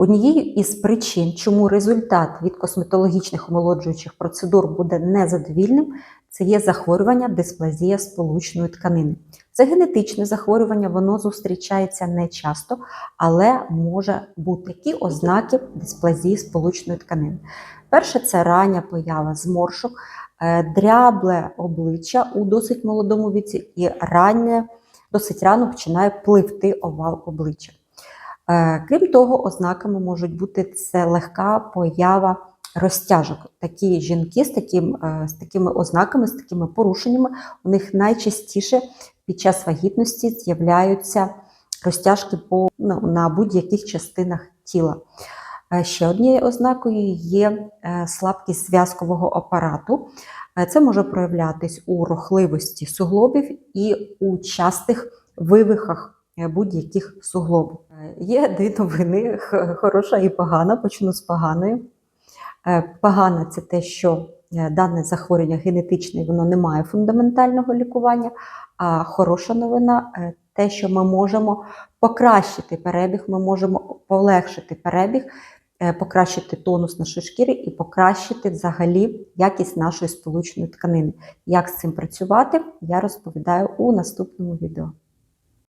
Однією із причин, чому результат від косметологічних омолоджуючих процедур буде незадовільним, це є захворювання дисплазія сполучної тканини. Це генетичне захворювання, воно зустрічається не часто, але може бути які ознаки дисплазії сполучної тканини. Перше це рання поява зморшок, е, дрябле обличчя у досить молодому віці і раннє, досить рано починає пливти овал обличчя. Е, Крім того, ознаками можуть бути це легка поява розтяжок. Такі жінки з, таким, е, з такими ознаками, з такими порушеннями, у них найчастіше під час вагітності з'являються розтяжки по, ну, на будь-яких частинах тіла. Е, Ще однією ознакою є слабкість зв'язкового апарату. Це може проявлятись у рухливості суглобів і у частих вивихах будь-яких суглобів. Е, Є дві новини: хороша і погана. Почну з поганої. Е, Погана це те, що е, дане захворювання генетичне, воно не має фундаментального лікування. А хороша новина е, те, що ми можемо покращити перебіг, ми можемо полегшити перебіг, е, покращити тонус нашої шкіри і покращити взагалі якість нашої сполучної тканини. Як з цим працювати, я розповідаю у наступному відео.